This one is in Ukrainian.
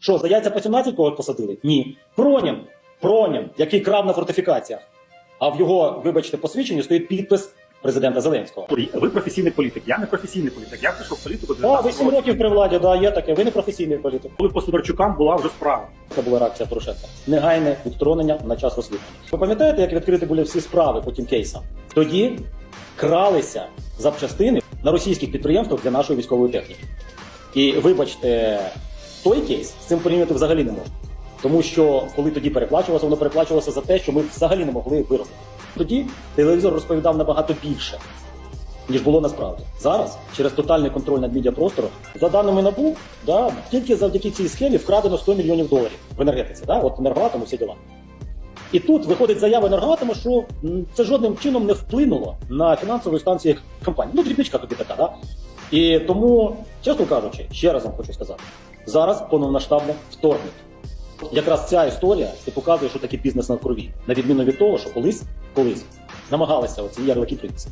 Що, за яйця по 17 когось посадили? Ні. Пронін, Пронін, який крав на фортифікаціях. А в його, вибачте, посвідченні стоїть підпис президента Зеленського. Ви професійний політик, я не професійний політик. Я прийшов в політику А, ви 7 років при владі, да, є таке. Ви не професійний політик. коли по Сидорчукам була вже справа. Це була реакція Порошенка. Негайне відсторонення на час розслідування. Ви пам'ятаєте, як відкриті були всі справи по тим кейсам? Тоді кралися запчастини на російських підприємствах для нашої військової техніки. І вибачте, той кейс з цим порівняти взагалі не можна. Тому що коли тоді переплачувалося, воно переплачувалося за те, що ми взагалі не могли виробити. Тоді телевізор розповідав набагато більше, ніж було насправді. Зараз, через тотальний контроль над медіапростором, за даними НАБУ, да, тільки завдяки цій схемі вкрадено 100 мільйонів доларів в енергетиці. Да? От енергоатому всі діла. І тут виходить заява енергоатому, що це жодним чином не вплинуло на фінансові станції компанії. Ну, дрібничка тобі така, да? І тому, чесно кажучи, ще раз вам хочу сказати: зараз повномасштабне вторгнення. Якраз ця історія і показує, що таке бізнес на крові, на відміну від того, що колись, колись намагалися оці ярлики принести.